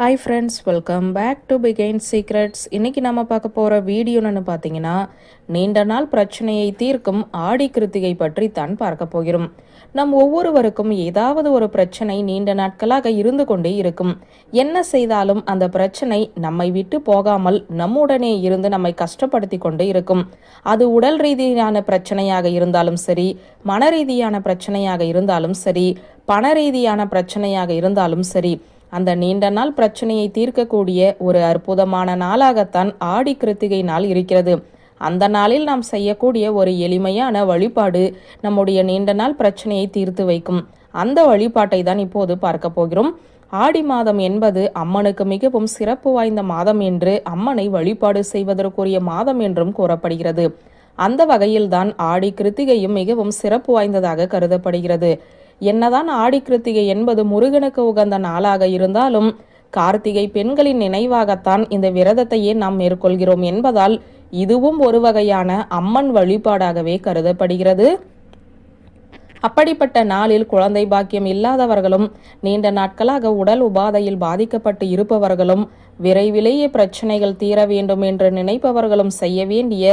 Hi friends welcome back to begin secrets இன்றைக்கி நம்ம பார்க்க போகிற வீடியோன்னு பார்த்தீங்கன்னா நீண்ட நாள் பிரச்சனையை தீர்க்கும் ஆடி கிருத்திகை பற்றி தான் பார்க்க போகிறோம். நம் ஒவ்வொருவருக்கும் ஏதாவது ஒரு பிரச்சனை நீண்ட நாட்களாக இருந்து கொண்டே இருக்கும். என்ன செய்தாலும் அந்த பிரச்சனை நம்மை விட்டு போகாமல் நம்முடனே இருந்து நம்மை கஷ்டப்படுத்தி கொண்டே இருக்கும். அது உடல் ரீதியான பிரச்சனையாக இருந்தாலும் சரி மன ரீதியான பிரச்சனையாக இருந்தாலும் சரி பண ரீதியான பிரச்சனையாக இருந்தாலும் சரி அந்த நீண்ட நாள் பிரச்சனையை தீர்க்கக்கூடிய ஒரு அற்புதமான நாளாகத்தான் ஆடி கிருத்திகை நாள் இருக்கிறது. அந்த நாளில் நாம் செய்யக்கூடிய ஒரு எளிமையான வழிபாடு நம்முடைய நீண்ட நாள் பிரச்சனையை தீர்த்து வைக்கும். அந்த வழிபாட்டை தான் இப்போது பார்க்க போகிறோம். ஆடி மாதம் என்பது அம்மனுக்கு மிகவும் சிறப்பு வாய்ந்த மாதம் என்று அம்மனை வழிபாடு செய்வதற்குரிய மாதம் என்றும் கூறப்படுகிறது. அந்த வகையில்தான் ஆடி கிருத்திகையும் மிகவும் சிறப்பு வாய்ந்ததாக கருதப்படுகிறது. என்னதான் ஆடி கிருத்திகை என்பது முருகனுக்கு உகந்த நாளாக இருந்தாலும் கார்த்திகை பெண்களின் நினைவாகத்தான் இந்த விரதத்தையே நாம் மேற்கொள்கிறோம் என்பதால் இதுவும் ஒரு வகையான அம்மன் வழிபாடாகவே கருதப்படுகிறது. அப்படிப்பட்ட நாளில் குழந்தை பாக்கியம் இல்லாதவர்களும் நீண்ட நாட்களாக உடல் உபாதையில் பாதிக்கப்பட்டு இருப்பவர்களும் விரைவிலேயே பிரச்சனைகள் தீர வேண்டும் என்று நினைப்பவர்களும் செய்ய வேண்டிய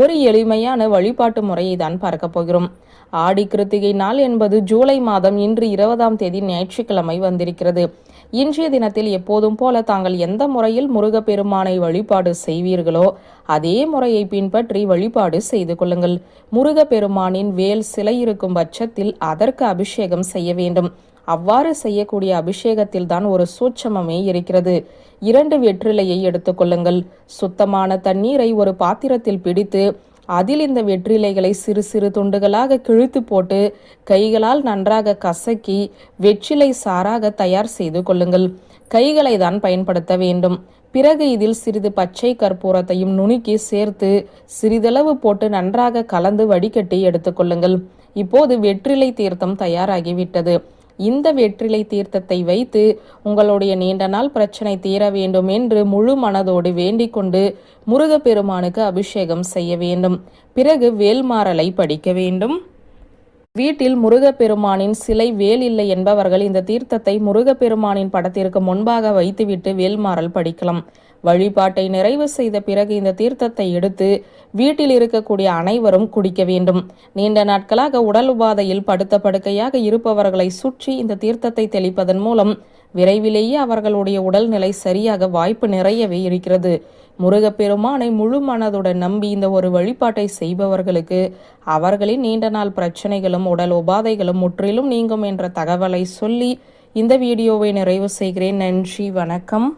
ஒரு எளிமையான வழிபாட்டு முறையை தான் பார்க்க போகிறோம். ஆடி கிருத்திகை நாள் என்பது ஜூலை மாதம் இன்று இருபதாம் தேதி ஞாயிற்றுக்கிழமை வந்திருக்கிறது. இன்றைய தினத்தில் எப்போதும் போல தாங்கள் எந்த முறையில் முருகப்பெருமானை வழிபாடு செய்வீர்களோ அதே முறையை பின்பற்றி வழிபாடு செய்து கொள்ளுங்கள். முருகப்பெருமானின் வேல் சிலை இருக்கும் பட்சத்தில் அதற்கு அபிஷேகம் செய்ய வேண்டும். அவ்வாறு செய்யக்கூடிய அபிஷேகத்தில் தான் ஒரு சூட்சமமே இருக்கிறது. இரண்டு வெற்றிலையை எடுத்துக்கொள்ளுங்கள் சுத்தமான தண்ணீரை ஒரு பாத்திரத்தில் பிடித்து அதில் இந்த வெற்றிலைகளை சிறு சிறு துண்டுகளாக கிழித்து போட்டு கைகளால் நன்றாக கசக்கி வெற்றிலை சாராக தயார் செய்து கொள்ளுங்கள். கைகளை தான் பயன்படுத்த வேண்டும். பிறகு இதில் சிறிது பச்சை கற்பூரத்தையும் நுணுக்கி சேர்த்து சிறிதளவு போட்டு நன்றாக கலந்து வடிகட்டி எடுத்துக்கொள்ளுங்கள் இப்போது வெற்றிலை தீர்த்தம் தயாராகிவிட்டது. இந்த வெற்றிலை தீர்த்தத்தை வைத்து உங்களுடைய நீண்ட நாள் பிரச்சனை தீர வேண்டும் என்று முழு மனதோடு வேண்டிக்கொண்டு முருகப்பெருமானுக்கு அபிஷேகம் செய்ய வேண்டும். பிறகு வேல்மாறலை படிக்க வேண்டும். வீட்டில் முருகப்பெருமானின் சிலை வேல் இல்லை என்பவர்கள் இந்த தீர்த்தத்தை முருகப்பெருமானின் படத்திற்கு முன்பாக வைத்துவிட்டு வேல்மாறல் படிக்கலாம். வழிபாட்டை நிறைவு செய்த பிறகு இந்த தீர்த்தத்தை எடுத்து வீட்டில் இருக்கக்கூடிய அனைவரும் குடிக்க வேண்டும். நீண்ட நாட்களாக உடல் உபாதையில் படுத்த படுக்கையாக இருப்பவர்களை சுற்றி இந்த தீர்த்தத்தை தெளிப்பதன் மூலம் விரைவிலேயே அவர்களுடைய உடல்நிலை சரியாக வாய்ப்பு நிறையவே இருக்கிறது. முருகப்பெருமானை முழு மனதுடன் நம்பி இந்த ஒரு வழிபாட்டை செய்பவர்களுக்கு அவர்களின் நீண்ட நாள் பிரச்சனைகளும் உடல் உபாதைகளும் முற்றிலும் நீங்கும் என்ற தகவலை சொல்லி இந்த வீடியோவை நிறைவு செய்கிறேன். நன்றி வணக்கம்.